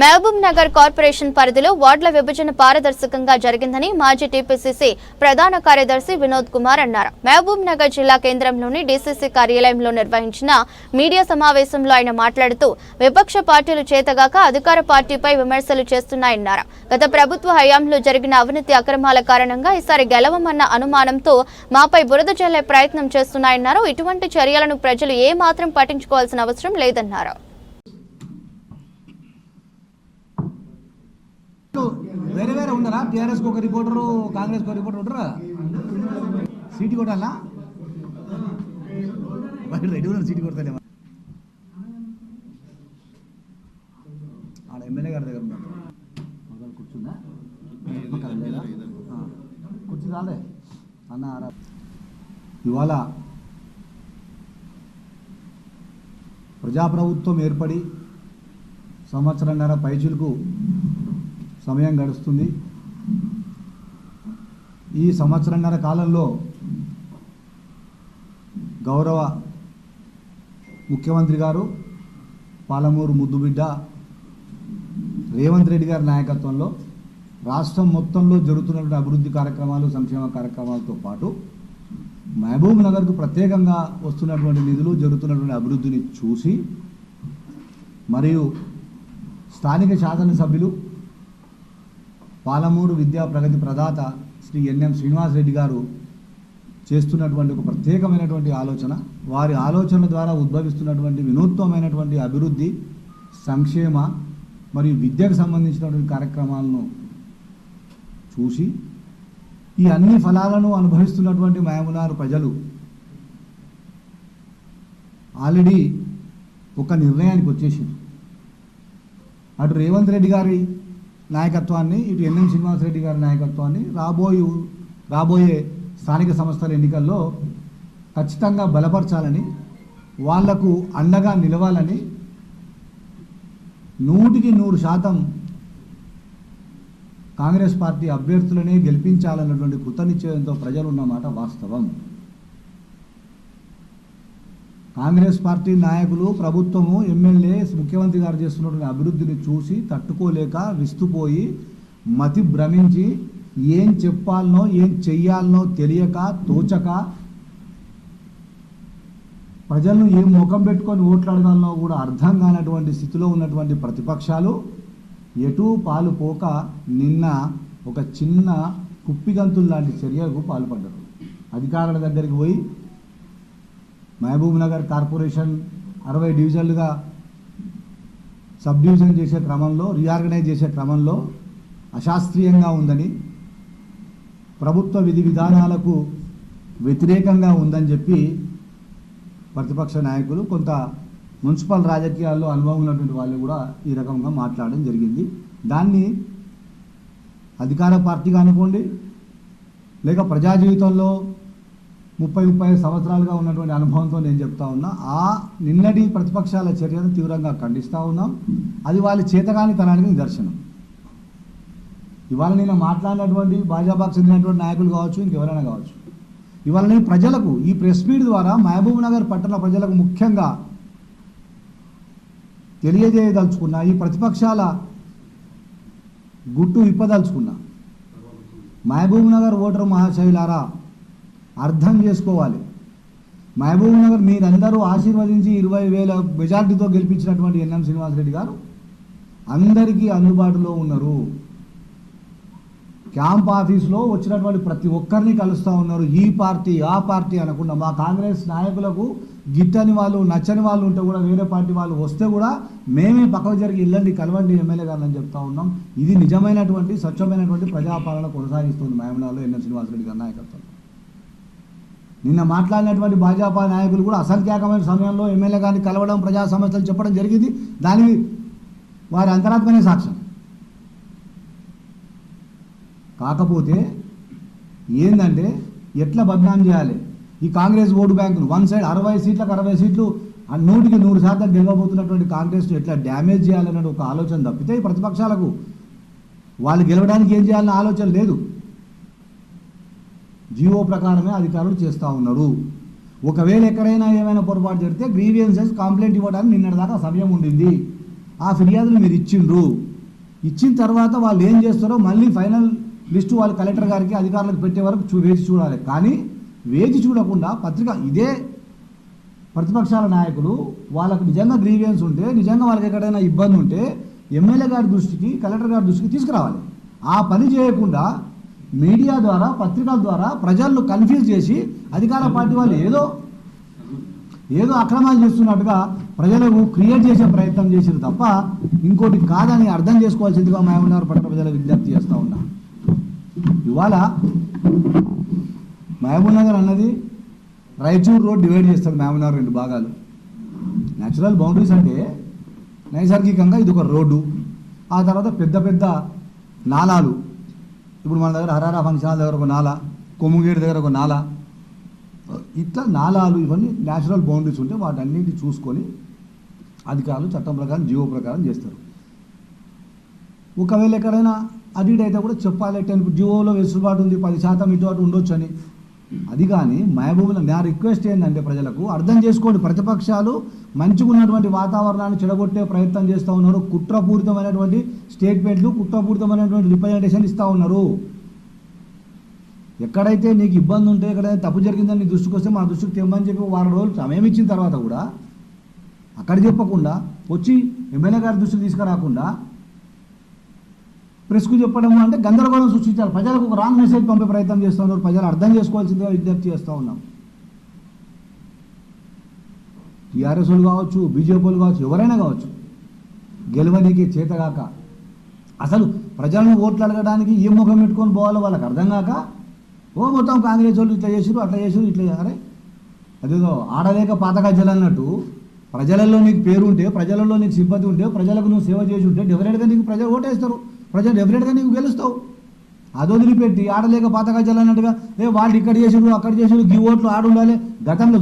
Mahabub Nagar corporation పరిధిలో వార్డుల విభజన పారదర్శకంగా జరిగిందని మాజీ టీపీసీసీ ప్రధాన కార్యదర్శి వినోద్ కుమార్ అన్నారు. మహబూబ్ నగర్ జిల్లా కేంద్రంలోని డీసీసీ కార్యాలయంలో నిర్వహించిన మీడియా సమావేశంలో ఆయన మాట్లాడుతూ విపక్ష పార్టీలు చేతగాక అధికార పార్టీపై విమర్శలు చేస్తున్నాయన్నారు. గత ప్రభుత్వ హయాంలో జరిగిన అవినీతి అక్రమాల కారణంగా ఈసారి గెలవమన్న అనుమానంతో మాపై బురద జల్లే ప్రయత్నం చేస్తున్నాయన్నారు. ఇటువంటి చర్యలను ప్రజలు ఏమాత్రం పట్టించుకోవాల్సిన అవసరం లేదన్నారు. వేరే వేరే ఉన్నారా టీఆర్ఎస్ ఒక రిపోర్టరు కాంగ్రెస్ ఒక రిపోర్టర్ ఉంటారా? సీటు కొట్టాలా? వాళ్ళు రెడీ ఉన్నారు సీటు కొడతాలే ఆడ ఎమ్మెల్యే గారి దగ్గర ఉన్నారు కూర్చుందా? పక్కన కుర్చీ రాలే. అన్న ఇవాళ ప్రజాప్రభుత్వం ఏర్పడి సంవత్సరంన్నర పైచులకు సమయం గడుస్తుంది. ఈ సంవత్సరంన్నర కాలంలో గౌరవ ముఖ్యమంత్రి గారు పాలమూరు ముద్దుబిడ్డ రేవంత్ రెడ్డి గారి నాయకత్వంలో రాష్ట్రం మొత్తంలో జరుగుతున్నటువంటి అభివృద్ధి కార్యక్రమాలు సంక్షేమ కార్యక్రమాలతో పాటు మహబూబ్ నగర్కు ప్రత్యేకంగా వస్తున్నటువంటి నిధులు జరుగుతున్నటువంటి అభివృద్ధిని చూసి మరియు స్థానిక శాసనసభ్యులు పాలమూరు విద్యా ప్రగతి ప్రదాత శ్రీ ఎన్ఎం శ్రీనివాసరెడ్డి గారు చేస్తున్నటువంటి ఒక ప్రత్యేకమైనటువంటి ఆలోచన. వారి ఆలోచన ద్వారా ఉద్భవిస్తున్నటువంటి వినూత్నమైనటువంటి అభివృద్ధి సంక్షేమ మరియు విద్యకు సంబంధించినటువంటి కార్యక్రమాలను చూసి ఈ అన్ని ఫలాలను అనుభవిస్తున్నటువంటి మహమునారు ప్రజలు ఆల్రెడీ ఒక నిర్ణయానికి వచ్చేసింది అటు రేవంత్ రెడ్డి గారి నాయకత్వాన్ని ఇటు ఎన్ఎం శ్రీనివాసరెడ్డి గారి నాయకత్వాన్ని రాబోయే రాబోయే స్థానిక సంస్థల ఎన్నికల్లో ఖచ్చితంగా బలపరచాలని వాళ్ళకు అండగా నిలవాలని నూటికి నూరు శాతం కాంగ్రెస్ పార్టీ అభ్యర్థులనే గెలిపించాలన్నటువంటి కృతనిశ్చయంతో ప్రజలు ఉన్నమాట వాస్తవం. కాంగ్రెస్ పార్టీ నాయకులు ప్రభుత్వము ఎమ్మెల్యే ముఖ్యమంత్రి గారు చేస్తున్నటువంటి అభివృద్ధిని చూసి తట్టుకోలేక విస్తుపోయి మతి భ్రమించి ఏం చెప్పాలనో ఏం చెయ్యాలనో తెలియక తోచక ప్రజలను ఏం ముఖం పెట్టుకొని ఓట్లు అడగాలనో కూడా అర్థం కానటువంటి స్థితిలో ఉన్నటువంటి ప్రతిపక్షాలు ఎటూ పాలు పోక నిన్న ఒక చిన్న కుప్పిగంతులు లాంటి చర్యకు పాల్పడ్డారు. అధికారుల దగ్గరికి పోయి మహబూబ్ నగర్ కార్పొరేషన్ అరవై డివిజన్లుగా సబ్ డివిజన్ చేసే క్రమంలో రీఆర్గనైజ్ చేసే క్రమంలో అశాస్త్రీయంగా ఉందని ప్రభుత్వ విధి విధానాలకు వ్యతిరేకంగా ఉందని చెప్పి ప్రతిపక్ష నాయకులు కొంత మున్సిపల్ రాజకీయాల్లో అనుభవం ఉన్నటువంటి వాళ్ళు కూడా ఈ రకంగా మాట్లాడడం జరిగింది. దాన్ని అధికార పార్టీగా అనుకోండి లేక ప్రజా జీవితంలో ముప్పై ముప్పై ఐదు సంవత్సరాలుగా ఉన్నటువంటి అనుభవంతో నేను చెప్తా ఉన్నా ఆ నిన్నటి ప్రతిపక్షాల చర్యను తీవ్రంగా ఖండిస్తూ ఉన్నాం. అది వాళ్ళ చేతగాని తనానికి నిదర్శనం. ఇవాళ నేను మాట్లాడినటువంటి భాజపాకు చెందినటువంటి నాయకులు కావచ్చు ఇంకెవరైనా కావచ్చు. ఇవాళ నేను ప్రజలకు ఈ ప్రెస్ మీట్ ద్వారా మహబూబ్ నగర్ పట్టణ ప్రజలకు ముఖ్యంగా తెలియజేయదలుచుకున్నా ఈ ప్రతిపక్షాల గుట్టు ఇప్పదలుచుకున్నా మహబూబ్ నగర్ ఓటర్ మహాశైలారా అర్థం చేసుకోవాలి. మహబూబ్ నగర్ మీరందరూ ఆశీర్వదించి ఇరవై వేల మెజార్టీతో గెలిపించినటువంటి ఎన్ఎం శ్రీనివాసరెడ్డి గారు అందరికీ అందుబాటులో ఉన్నారు. క్యాంప్ ఆఫీస్లో వచ్చినటువంటి ప్రతి ఒక్కరిని కలుస్తూ ఉన్నారు. ఈ పార్టీ ఆ పార్టీ అనకుండా మా కాంగ్రెస్ నాయకులకు గిట్టని వాళ్ళు నచ్చని వాళ్ళు ఉంటే కూడా వేరే పార్టీ వాళ్ళు వస్తే కూడా మేమే పక్కకు జరిగి ఇల్లండి కలవండి ఎమ్మెల్యే గారు అని చెప్తా ఉన్నాం. ఇది నిజమైనటువంటి స్వచ్ఛమైనటువంటి ప్రజాపాలన కొనసాగిస్తుంది మహమనాలో ఎన్ఎం శ్రీనివాసరెడ్డి గారి నాయకత్వం. నిన్న మాట్లాడినటువంటి భాజపా నాయకులు కూడా అసంఖ్యాకమైన సమయంలో ఎమ్మెల్యే గారిని కలవడం ప్రజా సమస్యలు చెప్పడం జరిగింది. దానికి వారి అంతరాత్మనే సాక్ష్యం. కాకపోతే ఏంటంటే ఎట్లా బద్నాం చేయాలి? ఈ కాంగ్రెస్ ఓటు బ్యాంకులు వన్ సైడ్ అరవై సీట్లకు అరవై సీట్లు నూటికి నూరు శాతం గెలవబోతున్నటువంటి కాంగ్రెస్ను ఎట్లా డ్యామేజ్ చేయాలనే ఒక ఆలోచన తప్పితే ఈ ప్రతిపక్షాలకు వాళ్ళు గెలవడానికి ఏం చేయాలన్న ఆలోచన లేదు. జీవో ప్రకారమే అధికారులు చేస్తూ ఉన్నారు. ఒకవేళ ఎక్కడైనా ఏమైనా పొరపాటు జరిగితే గ్రీవియన్సెస్ కంప్లైంట్ ఇవ్వడానికి నిన్నటిదాకా సమయం ఉండింది. ఆ ఫిర్యాదులు మీరు ఇచ్చిండ్రు. ఇచ్చిన తర్వాత వాళ్ళు ఏం చేస్తారో మళ్ళీ ఫైనల్ లిస్టు వాళ్ళు కలెక్టర్ గారికి అధికారులకు పెట్టే వరకు చూ వేచి చూడాలి. కానీ వేచి చూడకుండా పత్రిక ఇదే ప్రతిపక్షాల నాయకులు వాళ్ళకు నిజంగా గ్రీవియన్స్ ఉంటే నిజంగా వాళ్ళకి ఎక్కడైనా ఇబ్బంది ఉంటే ఎమ్మెల్యే గారి దృష్టికి కలెక్టర్ గారి దృష్టికి తీసుకురావాలి. ఆ పని చేయకుండా మీడియా ద్వారా పత్రికల ద్వారా ప్రజలను కన్ఫ్యూజ్ చేసి అధికార పార్టీ వాళ్ళు ఏదో ఏదో అక్రమాలు చేస్తున్నట్టుగా ప్రజలకు క్రియేట్ చేసే ప్రయత్నం చేశారు తప్ప ఇంకోటి కాదని అర్థం చేసుకోవాల్సిందిగా మహబూబ్నగర్ పట్టణ ప్రజలకు విజ్ఞప్తి చేస్తూ ఉన్నా. ఇవాళ మహబూబ్నగర్ అన్నది రాయచూర్ రోడ్ డివైడ్ చేస్తారు మహబూబ్నగర్ రెండు భాగాలు. న్యాచురల్ బౌండరీస్ అంటే నైసర్గికంగా ఇది ఒక రోడ్డు ఆ తర్వాత పెద్ద పెద్ద నాలాలు ఇప్పుడు మన దగ్గర హరారా ఫంక్షన్ దగ్గర ఒక నాల కొమ్ముగేడు దగ్గర ఒక నాల. ఇట్లా నాలాలు ఇవన్నీ న్యాచురల్ బౌండరీస్ ఉంటే వాటన్నింటి చూసుకొని అధికారులు చట్టం ప్రకారం జీవో ప్రకారం చేస్తారు. ఒకవేళ ఎక్కడైనా అడిట్ అయితే కూడా చెప్పాలి టెన్ జీవోలో వెసులుబాటు ఉంది పది శాతం ఇటు అటు ఉండొచ్చు అని అది కానీ మహబూబుల నా రిక్వెస్ట్ ఏంటంటే ప్రజలకు అర్థం చేసుకోండి. ప్రతిపక్షాలు మంచుకున్నటువంటి వాతావరణాన్ని చెడగొట్టే ప్రయత్నం చేస్తూ ఉన్నారు. కుట్రపూరితమైనటువంటి స్టేట్మెంట్లు కుట్రపూరితమైనటువంటి రిప్రజెంటేషన్ ఇస్తూ ఉన్నారు. ఎక్కడైతే నీకు ఇబ్బంది ఉంటే ఎక్కడైతే తప్పు జరిగిందని నీ దృష్టికి వస్తే మా దృష్టికి తెమ్మని చెప్పి వారం రోజులు సమయం ఇచ్చిన తర్వాత కూడా అక్కడ చెప్పకుండా వచ్చి ఎమ్మెల్యే గారి దృష్టికి తీసుకురాకుండా ప్రెస్కు చెప్పడం అంటే గందరగోళం సృష్టించాలి. ప్రజలకు ఒక రాంగ్ మెసేజ్ పంపే ప్రయత్నం చేస్తూ ఉన్నారు. ప్రజలు అర్థం చేసుకోవాల్సిందిగా విజ్ఞప్తి చేస్తూ ఉన్నాం. టీఆర్ఎస్ వాళ్ళు కావచ్చు బీజేపీలు కావచ్చు ఎవరైనా కావచ్చు గెలవనీకి చేతగాక అసలు ప్రజలను ఓట్లు అడగడానికి ఏ ముఖం పెట్టుకొని పోవాలో వాళ్ళకి అర్థం కాక ఓ మొత్తం కాంగ్రెస్ వాళ్ళు ఇట్లా చేసారు అట్లా చేసారు ఇట్లా అరే అదేదో ఆడలేక పాతగజ్జలు అన్నట్టు ప్రజలలో నీకు పేరు ఉంటే ప్రజలలో నీకు సింపతి ఉంటే ప్రజలకు నువ్వు సేవ చేసి ఉంటే డెఫినెట్గా నీకు ప్రజలు ఓటేస్తారు. ప్రజలు డెఫినెట్గా నీకు గెలుస్తావు. అది వదిలిపెట్టి ఆడలేక పాతగజ్జలు అన్నట్టుగా ఏ వాళ్ళు ఇక్కడ చేసాడు అక్కడ చేసాడు గీ ఓట్లు ఆడుండాలి గతంలో